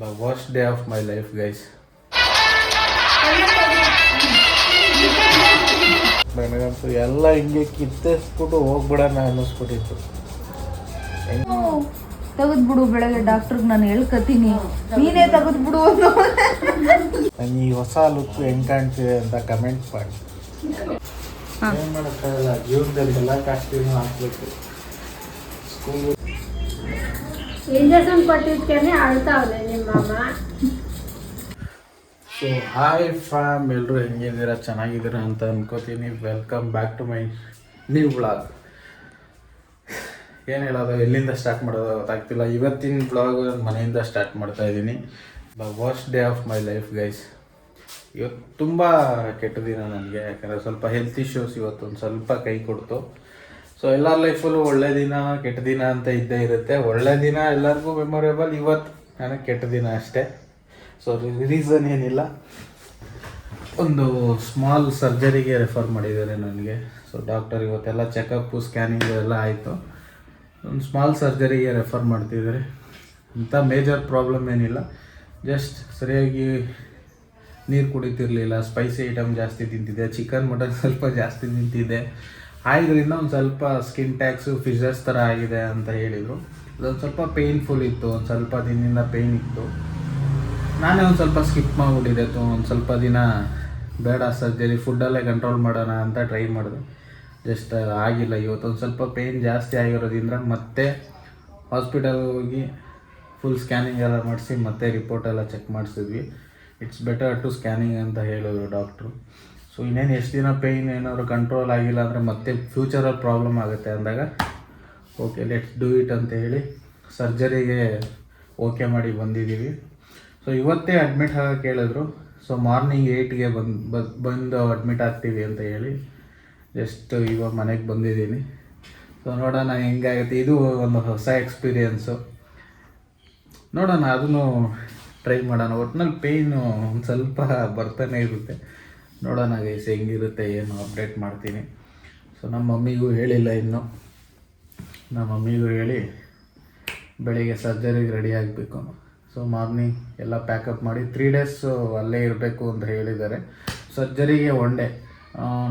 The worst day of my life guys ನನಗಂತೂ ಎಲ್ಲ ಹಿಂಗೆ ಕಿತ್ತಿಸ್ಬಿಟ್ಟು ಹೋಗ್ಬಿಡೋಣ ಅನ್ನಿಸ್ಬಿಟ್ಟಿತ್ತು. ತೆಗೆದ್ಬಿಡು ಬೆಳಗ್ಗೆ ಡಾಕ್ಟ್ರಿಗೆ ನಾನು ಹೇಳ್ಕತೀನಿ. ನೀನೇ ತೆಗೆದ್ಬಿಡು ಬಿಡು ನಂಗೆ ಈ ಹೊಸ ಲುಕ್ ಹೆಂಗ್ ಕಾಣ್ತಿದೆ ಅಂತ ಕಮೆಂಟ್ ಮಾಡಿ. ಏನ್ ಮಾಡೋಕ್ಕಾಗಲ್ಲ ಜೀವನದಲ್ಲಿ ಎಲ್ಲ ಕಾಸ್ಟ್ಯೂಮ್ ಹಾಕ್ಬೇಕು. ಸ್ಕೂಲ್ ಇಂಜೆಕ್ಷನ್ ಕೊಟ್ಟಿದ್ಕೇನೆ ಅಳ್ತಾವ್ಲೆ ನಿಮ್ಮ ಮಾಮ. ಸೊ ಹಾಯ್ ಫ್ಯಾಮ್ ಎಲ್ಲರೂ ಹೆಂಗಿದ್ದೀರಾ? ಚೆನ್ನಾಗಿದ್ದೀರಾ ಅಂತ ಅನ್ಕೋತೀನಿ. Welcome back to my new blog ಏನು ಹೇಳೋದು? ಎಲ್ಲಿಂದ ಸ್ಟಾರ್ಟ್ ಮಾಡೋದು ಗೊತ್ತಾಗ್ತಿಲ್ಲ. ಇವತ್ತಿನ ಬ್ಲಾಗ್ ಮನೆಯಿಂದ ಸ್ಟಾರ್ಟ್ ಮಾಡ್ತಾ ಇದ್ದೀನಿ. The worst day of my life guys ಇವತ್ತು ತುಂಬ ಕೆಟ್ಟ ದಿನ ನನಗೆ. ಯಾಕಂದರೆ ಸ್ವಲ್ಪ ಹೆಲ್ತ್ ಇಶ್ಯೂಸ್ ಇವತ್ತು ಒಂದು ಸ್ವಲ್ಪ ಕೈ ಕೊಡ್ತು. ಸೊ ಎಲ್ಲರ ಲೈಫಲ್ಲೂ ಒಳ್ಳೆ ದಿನ, ಕೆಟ್ಟ ದಿನ ಅಂತ ಇದ್ದೇ ಇರುತ್ತೆ. ಒಳ್ಳೆ ದಿನ ಎಲ್ಲರಿಗೂ ಮೆಮೊರೇಬಲ್ ಇವತ್ತು ನನಗೆ ಕೆಟ್ಟ ದಿನ ಅಷ್ಟೇ. ಸೊ ರೀಸನ್ ಏನಿಲ್ಲ. ಒಂದು ಸ್ಮಾಲ್ ಸರ್ಜರಿಗೆ ರೆಫರ್ ಮಾಡಿದ್ದಾರೆ ನನಗೆ. ಸೊ ಡಾಕ್ಟರ್ ಇವತ್ತೆಲ್ಲ ಚೆಕಪ್ಪು ಸ್ಕ್ಯಾನಿಂಗ್ ಎಲ್ಲ ಆಯಿತು. ಒಂದು ಸ್ಮಾಲ್ ಸರ್ಜರಿಗೆ ರೆಫರ್ ಮಾಡ್ತಿದ್ದಾರೆ. ಅಂಥ ಮೇಜರ್ ಪ್ರಾಬ್ಲಮ್ ಏನಿಲ್ಲ. ಜಸ್ಟ್ ಸರಿಯಾಗಿ ನೀರು ಕುಡಿತಿರ್ಲಿಲ್ಲ ಸ್ಪೈಸಿ ಐಟಮ್ ಜಾಸ್ತಿ ತಿಂತಿದ್ದೆ ಚಿಕನ್ ಮಟನ್ ಸ್ವಲ್ಪ ಜಾಸ್ತಿ ತಿಂತಿದ್ದೆ. ಆದ್ರಿಂದ ಒಂದು ಸ್ವಲ್ಪ ಸ್ಕಿನ್ ಟ್ಯಾಕ್ಸು ಫಿಸರ್ಸ್ ಥರ ಆಗಿದೆ ಅಂತ ಹೇಳಿದರು. ಅದೊಂದು ಸ್ವಲ್ಪ ಪೇಯ್ನ್ಫುಲ್ ಇತ್ತು, ಒಂದು ಸ್ವಲ್ಪ ದಿನದಿಂದ ಪೇಯ್ನ್ ಇತ್ತು. ನಾನೇ ಒಂದು ಸ್ವಲ್ಪ ಸ್ಕಿಪ್ ಮಾಡಿಬಿಟ್ಟಿದ್ದೆ ಒಂದು ಸ್ವಲ್ಪ ದಿನ ಬೇಡ ಸರ್ಜರಿ ಫುಡ್ಡಲ್ಲೇ ಕಂಟ್ರೋಲ್ ಮಾಡೋಣ ಅಂತ ಟ್ರೈ ಮಾಡಿದೆ. ಜಸ್ಟ್ ಆಗಿಲ್ಲ ಇವತ್ತೊಂದು ಸ್ವಲ್ಪ ಪೇಯ್ನ್ ಜಾಸ್ತಿ ಆಗಿರೋದ್ರಿಂದ ಮತ್ತೆ ಹಾಸ್ಪಿಟಲ್ ಹೋಗಿ ಫುಲ್ ಸ್ಕ್ಯಾನಿಂಗ್ ಎಲ್ಲ ಮಾಡಿಸಿ ಮತ್ತೆ ರಿಪೋರ್ಟ್ ಎಲ್ಲ ಚೆಕ್ ಮಾಡಿಸಿದ್ವಿ. ಇಟ್ಸ್ ಬೆಟರ್ ಟು ಸ್ಕ್ಯಾನಿಂಗ್ ಅಂತ ಹೇಳಿದ್ರು ಡಾಕ್ಟ್ರು ಸೊ ಇನ್ನೇನು ಎಷ್ಟು ದಿನ ಪೇಯ್ನ್ ಏನಾದ್ರು ಕಂಟ್ರೋಲ್ ಆಗಿಲ್ಲ ಅಂದರೆ ಮತ್ತೆ ಫ್ಯೂಚರಲ್ಲಿ ಪ್ರಾಬ್ಲಮ್ ಆಗುತ್ತೆ ಅಂದಾಗ ಓಕೆ ಲೆಟ್ಸ್ ಡೂ ಇಟ್ ಅಂತ ಹೇಳಿ ಸರ್ಜರಿಗೆ ಓಕೆ ಮಾಡಿ ಬಂದಿದ್ದೀವಿ. ಸೊ ಇವತ್ತೇ ಅಡ್ಮಿಟ್ ಆಗಕ್ಕೆ ಹೇಳಿದ್ರು. ಸೊ ಮಾರ್ನಿಂಗ್ ಏಯ್ಟ್ಗೆ ಬಂದು ಬಂದು ಅಡ್ಮಿಟ್ ಆಗ್ತೀವಿ ಅಂತ ಹೇಳಿ ಜಸ್ಟ್ ಇವಾಗ ಮನೆಗೆ ಬಂದಿದ್ದೀನಿ. ಸೊ ನೋಡೋಣ ಹೆಂಗಾಗುತ್ತೆ. ಇದು ಒಂದು ಹೊಸ ಎಕ್ಸ್ಪೀರಿಯೆನ್ಸು ನೋಡೋಣ, ಅದನ್ನು ಟ್ರೈ ಮಾಡೋಣ. ಒಟ್ನಲ್ಲಿ ಪೇಯ್ನು ಒಂದು ಸ್ವಲ್ಪ ಬರ್ತಾನೆ ಇರುತ್ತೆ. ನೋಡೋಣ ಗೈಸ್ ಹೆಂಗಿರುತ್ತೆ, ಏನು ಅಪ್ಡೇಟ್ ಮಾಡ್ತೀನಿ. ಸೊ ನಮ್ಮ ಮಮ್ಮಿಗೂ ಹೇಳಿಲ್ಲ ಇನ್ನು. ನಮ್ಮ ಮಮ್ಮಿಗೂ ಹೇಳಿ ಬೆಳಿಗ್ಗೆ ಸರ್ಜರಿಗೆ ರೆಡಿ ಆಗಬೇಕು. ಸೊ ಮಾರ್ನಿಂಗ್ ಎಲ್ಲ ಪ್ಯಾಕಪ್ ಮಾಡಿ ತ್ರೀ ಡೇಸ್ ಅಲ್ಲೇ ಇರಬೇಕು ಅಂತ ಹೇಳಿದ್ದಾರೆ. ಸರ್ಜರಿಗೆ ಒನ್ ಡೇ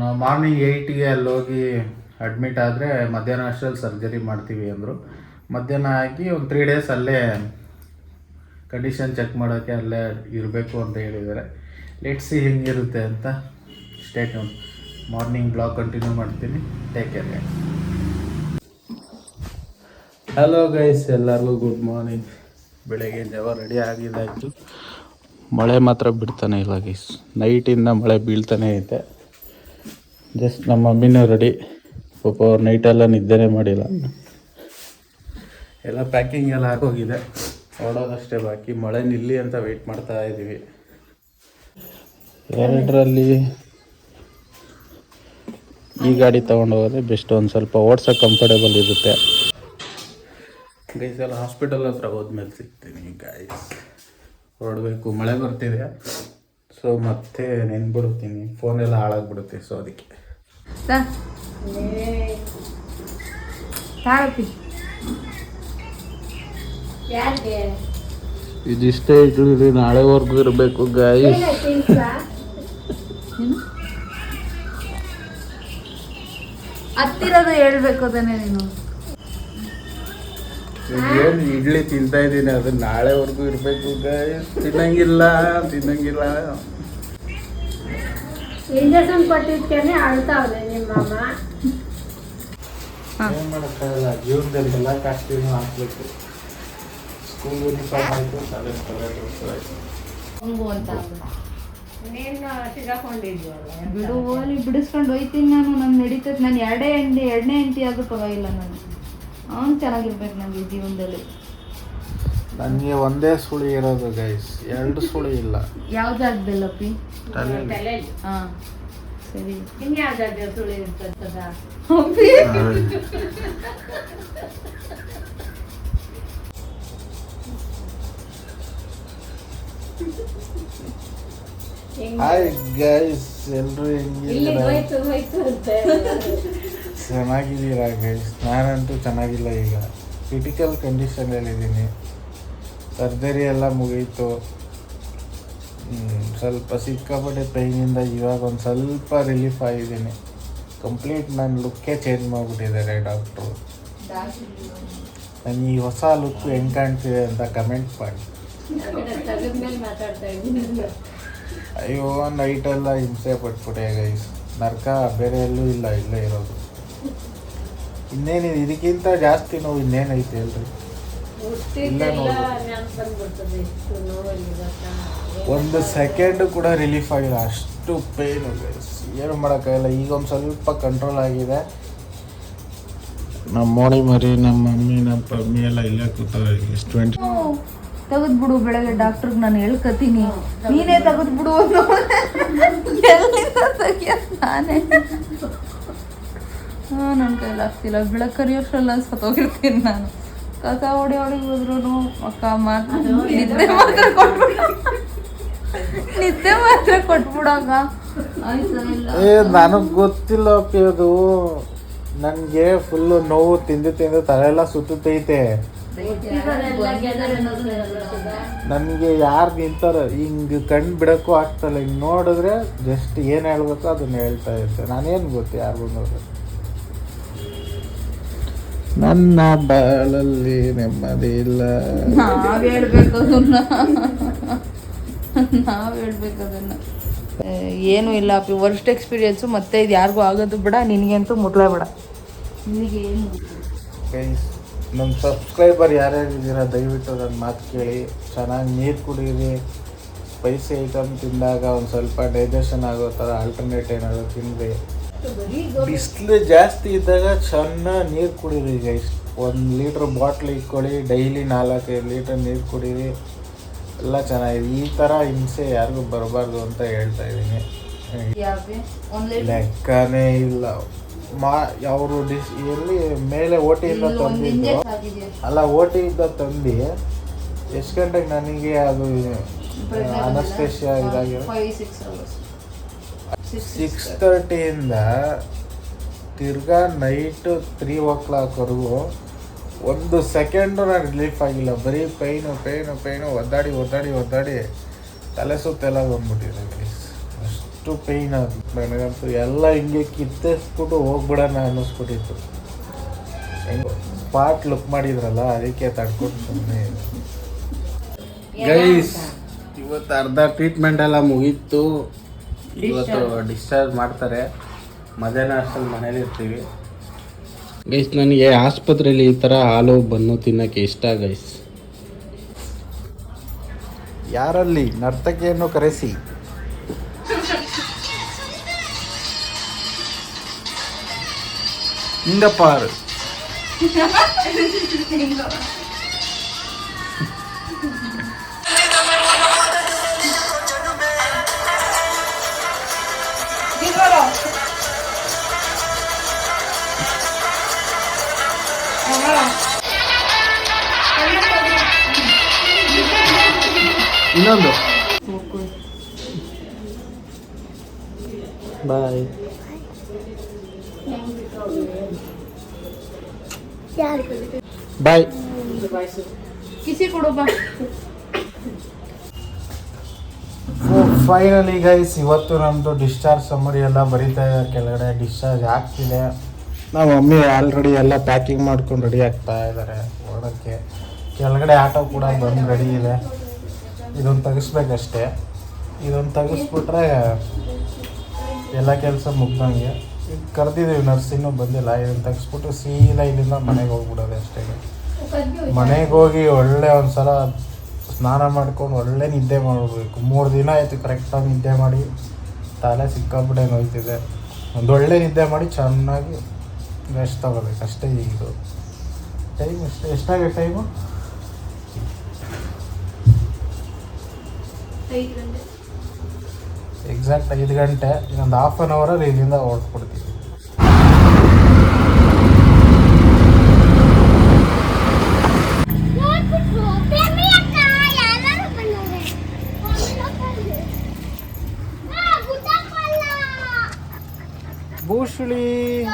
ನಾವು ಮಾರ್ನಿಂಗ್ ಏಯ್ಟಿಗೆ ಹೋಗಿ ಅಡ್ಮಿಟ್ ಆದರೆ ಮಧ್ಯಾಹ್ನ ಅಷ್ಟರಲ್ಲಿ ಸರ್ಜರಿ ಮಾಡ್ತೀವಿ ಅಂದರು. ಮಧ್ಯಾಹ್ನ ಹಾಕಿ ಒಂದು ತ್ರೀ ಡೇಸ್ ಅಲ್ಲೇ ಕಂಡೀಷನ್ ಚೆಕ್ ಮಾಡೋಕ್ಕೆ ಅಲ್ಲೇ ಇರಬೇಕು ಅಂತ ಹೇಳಿದ್ದಾರೆ. ಲೆಟ್ಸಿ ಹೆಂಗಿರುತ್ತೆ ಅಂತ. ಸ್ಟೇಟ್ ಮಾರ್ನಿಂಗ್ ಬ್ಲಾಗ್ ಕಂಟಿನ್ಯೂ ಮಾಡ್ತೀನಿ. Take care guys hello guys ಎಲ್ಲರಿಗೂ ಗುಡ್ ಮಾರ್ನಿಂಗ್ ಬೆಳಗ್ಗೆ ಜವ ರೆಡಿ ಆಗಿದ್ದಾಯಿತು ಮಳೆ ಮಾತ್ರ ಬಿಡ್ತಾನೆ ಇಲ್ಲ ಗೈಸ್ ನೈಟಿಂದ ಮಳೆ ಬೀಳ್ತಾನೆ ಐತೆ. ಜಸ್ಟ್ ನಮ್ಮ ಮಮ್ಮಿನೂ ರೆಡಿ ಪಾಪ ಅವ್ರು ನೈಟೆಲ್ಲ ನಿದ್ದೆನೇ ಮಾಡಿಲ್ಲ. ಎಲ್ಲ ಪ್ಯಾಕಿಂಗ್ ಎಲ್ಲ ಆಗೋಗಿದೆ. ಹೊರಡೋದಷ್ಟೇ ಬಾಕಿ. ಮಳೆ ನಿಲ್ಲಿ ಅಂತ ವೆಯ್ಟ್ ಮಾಡ್ತಾ ಇದ್ದೀವಿ ಎರಡರಲ್ಲಿ ಈ ಗಾಡಿ ತೊಗೊಂಡು ಹೋಗೋದೇ ಬೆಸ್ಟ್ ಒಂದು ಸ್ವಲ್ಪ ಓಡ್ಸೋಕೆ ಕಂಫರ್ಟೇಬಲ್ ಇರುತ್ತೆ. ಗೈಸ್ ಎಲ್ಲ ಹಾಸ್ಪಿಟಲ್ ಹತ್ರ ಹೋದ್ಮೇಲೆ ಸಿಗ್ತೀನಿ ಗೈಸ್ ಹೊರಡಬೇಕು ಮಳೆ ಬರ್ತಿದೆ. ಸೊ ಮತ್ತೆ ನೆನ್ಬಿಡ್ತೀನಿ. ಫೋನೆಲ್ಲ ಹಾಳಾಗ್ಬಿಡುತ್ತೆ ಸೊ. ಅದಕ್ಕೆ ಇದಿಷ್ಟೇ ಇಟ್ಟು ನಾಳೆವರೆಗೂ ಇರಬೇಕು ಗಾಯಸ್ ಹತ್ತಿರದ ಹೇಳ್ಬೇಕು ತಾನೆ ನೀನು. ಏನು ಇಡ್ಲಿ ತಿಂತಾ ಇದ್ದೀನಿ ಅದು ನಾಳೆವರೆಗೂ ಇರಬೇಕು ಗಾಯಸ್ ತಿನ್ನಂಗಿಲ್ಲ ತಿನ್ನಂಗಿಲ್ಲ. ಇಂಜೆಕ್ಷನ್ ಕೊಟ್ಟಿದ್ದೇನೆ ಅಳ್ತಾ ಇದೆ ನಿಮ್ಮ ಮಾಮ. ಹಾ. ಏನು ಮಾಡೋಕ್ಕಾಗಲ್ಲ ಜೀವನದಲ್ಲಿ ಎಲ್ಲ ಕಾಸ್ಟ್ಯೂಮ್ ಹಾಕ್ಬೇಕು ಸ್ಕೂಲ್ ಯೂನಿಫಾರ್ಮ್ ಆಯಿತು ಕಾಲೇಜ್ ಆಯಿತು ಹಂಗು ಅಂತ ಬಿಡು ಹೋಲಿ ಬಿಡಿಸ್ಕೊಂಡು ಹೋಯ್ತೀನಿ ನಾನು. ನಾನು ನಡೀತದೆ ನಾನು ಎರಡೇ ಹೆಂಡಿ ಎರಡನೇ ಹೆಂಡಿ ಆದ್ರೂ ಪರವಾಗಿಲ್ಲ ನಾನು. ಅವ್ನು ಚೆನ್ನಾಗಿರ್ಬೇಕು ನನಗೆ ಜೀವನದಲ್ಲಿ. ನನಗೆ ಒಂದೇ ಸುಳಿ ಇರೋದು ಗೈಸ್ ಎರಡು ಸುಳಿ ಇಲ್ಲ. ಯಾವ ಪಿ ಹಾಂ ಸರಿ. ಇನ್ಯಾವ್ದಾದ್ರು ಸುಳಿ ಇರ್ತದ? ಹಾಯ್ ಗೈಸ್ ಎಲ್ಲರೂ ಇಲ್ಲಿ ಹೆಂಗಿದ್ದೀರಾ ಚೆನ್ನಾಗಿದ್ದೀರಾ ಗೈಸ್ ನಾನಂತೂ ಚೆನ್ನಾಗಿಲ್ಲ ಈಗ. ಕ್ರಿಟಿಕಲ್ ಕಂಡೀಷನಲ್ಲಿದ್ದೀನಿ ಸರ್ಜರಿ ಎಲ್ಲ ಮುಗೀತು. ಸ್ವಲ್ಪ ಸಿಕ್ಕಾಪಟ್ಟೆ ಪೈನಿಂದ ಇವಾಗ ಒಂದು ಸ್ವಲ್ಪ ರಿಲೀಫ್ ಆಗಿದ್ದೀನಿ. ಕಂಪ್ಲೀಟ್ ನನ್ನ ಲುಕ್ಕೇ ಚೇಂಜ್ ಮಾಡಿಬಿಟ್ಟಿದ್ದಾರೆ ಡಾಕ್ಟ್ರು ನನಗೆ ಈ ಹೊಸ ಲುಕ್ ಹೆಂಗೆ ಕಾಣ್ತಿದೆ ಅಂತ ಕಮೆಂಟ್ ಮಾಡಿ. ಅಯ್ಯೋ ನೈಟೆಲ್ಲ ಹಿಂಸೆ ಪಟ್ಬಿಟ್ಟೆ ಗೈಸ್ ನರ್ಕ ಬೇರೆ ಎಲ್ಲೂ ಇಲ್ಲ ಇಲ್ಲೇ ಇರೋದು. ಇನ್ನೇನಿದೆ? ಇದಕ್ಕಿಂತ ಜಾಸ್ತಿ ನೋವು ಇನ್ನೇನೈತೆ ಅಲ್ರಿ? ಒಂದು ಸೆಕೆಂಡ್ ಕೂಡ ರಿಲೀಫ್ ಆಗಿಲ್ಲ ಅಷ್ಟು ಪೇನ್ ಗೈಸ್ ಏನು ಮಾಡೋಕ್ಕಾಗಿಲ್ಲ ಈಗ ಒಂದು ಸ್ವಲ್ಪ ಕಂಟ್ರೋಲ್ ಆಗಿದೆ. ನಮ್ಮ ಮೋಡಿ ಮರಿ ನಮ್ಮ ಮಮ್ಮಿ ನಮ್ಮ ಪಮ್ಮಿ ಎಲ್ಲ ಇಲ್ಲೇ ಕೂತಾರೆ ಎಷ್ಟು ಟ್ವೆಂಟಿ ತೆಗೆದ್ಬಿಡು ಬೆಳಗ್ಗೆ ಡಾಕ್ಟ್ರಿಗೆ ನಾನು ಹೇಳ್ಕತೀನಿ. ನೀನೇ ತೆಗೆದ್ಬಿಡು ಅನ್ನೋ ಎಲ್ಲಿಂದ ತೆಗಿಯೋದು ನಾನೇ? ಹಾಂ ನನ್ನ ಕೈಲಾಗ್ತಿಲ್ಲ ಬೆಳಗ್ಗೆ ಕರಿಯೋಷ್ಟೆಲ್ಲ ಸತ್ತೋಗಿರ್ತೀನಿ ನಾನು. ಕಸ ಹೊಡಿ ಹೊಡಿ ಹೋದ್ರು ಅಕ್ಕ ಮಾತ್ರ ನಿದ್ದೆ ಮಾತ್ರ ಕೊಟ್ಬಿಡು. ನಿದ್ದೆ ಮಾತ್ರ ಏ ನನಗೆ ಗೊತ್ತಿಲ್ಲ ಅಪ್ಪಿ ಅದು. ನನಗೆ ಫುಲ್ಲು ನೋವು ತಿಂದು ತಿಂದು ತಲೆ ಎಲ್ಲ ಸುತ್ತೈತೆ ನನಗೆ ಯಾರು ನಿಂತಾರ ಹಿಂಗೆ ಕಣ್ಣು ಬಿಡಕ್ಕೂ ಆಗ್ತಲ್ಲ. ಹಿಂಗೆ ನೋಡಿದ್ರೆ ಜಸ್ಟ್ ಏನು ಹೇಳ್ಬೇಕು ಅದನ್ನ ಹೇಳ್ತಾ ಇದ್ದೆ ನಾನೇನು ಗೊತ್ತು ಯಾರು ಬಂದವ್ರು? ನನ್ನ ಬಾಳಲ್ಲಿ ನೆಮ್ಮದಿ ಇಲ್ಲ. ನಾವ್ ಹೇಳ್ಬೇಕು ಅದನ್ನ. ನಾವ್ ಹೇಳ್ಬೇಕು ಅದನ್ನ. ಏ, ಏನು ಇಲ್ಲ ಅಪ್ಪಿ. ವರ್ಸ್ಟ್ ಎಕ್ಸ್ಪೀರಿಯನ್ಸು ಮತ್ತೆ ಇದು ಯಾರಿಗೂ ಆಗೋದು ಬೇಡ ನಿನಗಂತೂ ಮುಟ್ಲೇ ಬೇಡ. ನಿನಗೆ ಏನು ಗೈಸ್ ನಮ್ಮ ಸಬ್ಸ್ಕ್ರೈಬರ್ ಯಾರ್ಯಾರು ಇದ್ದೀರಾ ದಯವಿಟ್ಟು ನನ್ನ ಮಾತು ಕೇಳಿ. ಚೆನ್ನಾಗಿ ನೀರು ಕುಡೀರಿ. ಸ್ಪೈಸಿ ಐಟಮ್ ತಿಂದಾಗ ಒಂದು ಸ್ವಲ್ಪ ಡೈಜೆಷನ್ ಆಗೋ ಥರ ಆಲ್ಟರ್ನೇಟ್ ಏನಾದರೂ ತಿನ್ನಿರಿ ಬಿಸಿಲು ಜಾಸ್ತಿ ಇದ್ದಾಗ ಚೆನ್ನಾಗಿ ನೀರು ಕುಡೀರಿ ಗೈಸ್ ಒಂದು ಲೀಟ್ರ್ ಬಾಟ್ಲ್ ಇಟ್ಕೊಳ್ಳಿ ಡೈಲಿ ನಾಲ್ಕೈದು ಲೀಟ್ರ್ ನೀರು ಕುಡೀರಿ. ಎಲ್ಲ ಚೆನ್ನಾಗಿದೆ. ಈ ಥರ ಹಿಂಸೆ ಯಾರಿಗೂ ಬರಬಾರ್ದು ಅಂತ ಹೇಳ್ತಾ ಇದ್ದೀನಿ. ಲೆಕ್ಕನೇ ಇಲ್ಲ. ಮಾ ಅವರು ಡಿಸ್ ಎಲ್ಲಿ ಮೇಲೆ ಓಟಿಯಿಂದ ತಂದಿದ್ದು? ಅಲ್ಲ ಓಟಿಯಿಂದ ತಂದು ಎಷ್ಟು ಗಂಟೆಗೆ ನನಗೆ ಅದು ಅನಸ್ತೇಷಿಯಾ ಇದಾಗಿ ಸಿಕ್ಸ್ ತರ್ಟಿಯಿಂದ ತಿರ್ಗಾ ನೈಟು ತ್ರೀ ಓ ಕ್ಲಾಕ್ವರೆಗೂ ಒಂದು ಸೆಕೆಂಡು ನಾನು ರಿಲೀಫ್ ಆಗಿಲ್ಲ. ಬರೀ ಪೈನು ಪೈನು ಪೈನು ಒದ್ದಾಡಿ ಒದ್ದಾಡಿ ಒದ್ದಾಡಿ ತಲೆ ಸುತ್ತೆಲ್ಲ ಬಂದ್ಬಿಟ್ಟಿದೆ. ಅಷ್ಟು ಪೇಯ್ನ್ ಅದು ನನಗಂತೂ ಎಲ್ಲ ಹಿಂಗೆ ಕಿತ್ತಿಸ್ಬಿಟ್ಟು ಹೋಗ್ಬಿಡೋಣ ಅನ್ನಿಸ್ಬಿಟ್ಟಿತ್ತು. ಹೆಂಗೆ ಸ್ಪಾಟ್ ಲುಕ್ ಮಾಡಿದ್ರಲ್ಲ ಅದಕ್ಕೆ ತಡ್ಕೊಂಡು ಸುಮ್ಮನೆ ಗೈಸ್ ಇವತ್ತು ಅರ್ಧ ಟ್ರೀಟ್ಮೆಂಟ್ ಎಲ್ಲ ಮುಗೀತು. ಇವತ್ತು ಡಿಸ್ಚಾರ್ಜ್ ಮಾಡ್ತಾರೆ. ಮಧ್ಯಾಹ್ನ ಅಷ್ಟಲ್ಲಿ ಮನೇಲಿ ಇರ್ತೀವಿ. ಗೈಸ್ ನನಗೆ ಆಸ್ಪತ್ರೆಯಲ್ಲಿ ಈ ಥರ ಹಾಲು ಬನ್ನು ತಿನ್ನೋಕ್ಕೆ ಇಷ್ಟ ಗೈಸ್ ಯಾರಲ್ಲಿ ನರ್ತಕಿಯನ್ನು ಕರೆಸಿ. ಹಿಂಗಪ್ಪಾರು ಇನ್ನೊಂದು ಬಾಯ್ ಬಾಯ್. ಕಿಸಿ ಕೊಡು ಬಾ. ಫೈನಲಿ ಗೈಸ್ ಇವತ್ತು ನಮ್ಮದು ಡಿಸ್ಚಾರ್ಜ್ ಸಮರಿ ಎಲ್ಲ ಬರೀತಾ ಇದೆ. ಕೆಳಗಡೆ ಡಿಸ್ಚಾರ್ಜ್ ಆಗ್ತಿದೆ. ನಮ್ಮ ಮಮ್ಮಿ ಆಲ್ರೆಡಿ ಎಲ್ಲ ಪ್ಯಾಕಿಂಗ್ ಮಾಡ್ಕೊಂಡು ರೆಡಿ ಆಗ್ತಾ ಇದ್ದಾರೆ ಓಡೋಕ್ಕೆ. ಕೆಳಗಡೆ ಆಟೋ ಕೂಡ ಬಂದು ರೆಡಿ ಇದೆ. ಇದೊಂದು ತೆಗಿಸ್ಬೇಕಷ್ಟೇ. ಇದೊಂದು ತೆಗಿಸ್ಬಿಟ್ರೆ ಎಲ್ಲ ಕೆಲಸ ಮುಗ್ದಂಗೆ. ಕರೆದಿದ್ದೀವಿ ನರ್ಸ್ ಇನ್ನೂ ಬಂದಿಲ್ಲ. ಇದನ್ನು ತೆಗೆಸ್ಬಿಟ್ಟು ಸೀದಾ ಇಲ್ಲಿಂದ ಮನೆಗೆ ಹೋಗ್ಬಿಡೋದು ಅಷ್ಟೇ. ಮನೆಗೆ ಹೋಗಿ ಒಳ್ಳೆ ಒಂದು ಸಲ ಸ್ನಾನ ಮಾಡ್ಕೊಂಡು ಒಳ್ಳೆ ನಿದ್ದೆ ಮಾಡಬೇಕು. ಮೂರು ದಿನ ಆಯಿತು ಕರೆಕ್ಟಾಗಿ ನಿದ್ದೆ ಮಾಡಿ ತಲೆ ಸಿಕ್ಕಾಬಿಟ್ಟೆ ನೋಯ್ತಿದೆ. ಒಂದು ಒಳ್ಳೆ ನಿದ್ದೆ ಮಾಡಿ ಚೆನ್ನಾಗಿ ರೆಸ್ಟ್ ತಗೋಬೇಕು. ಅಷ್ಟೇ ಇದು. ಟೈಮ್ ಎಷ್ಟು ಎಷ್ಟಾಗಿದೆ ಟೈಮು ಎಕ್ಸಾಕ್ಟ್ ಐದು ಗಂಟೆ. ಇನ್ನೊಂದು ಹಾಫ್ ಆನ್ ಅವರಲ್ಲಿ ಇಲ್ಲಿಂದ ಹೊರಟ್ಬಿಡ್ತೀವಿ 我说嘞。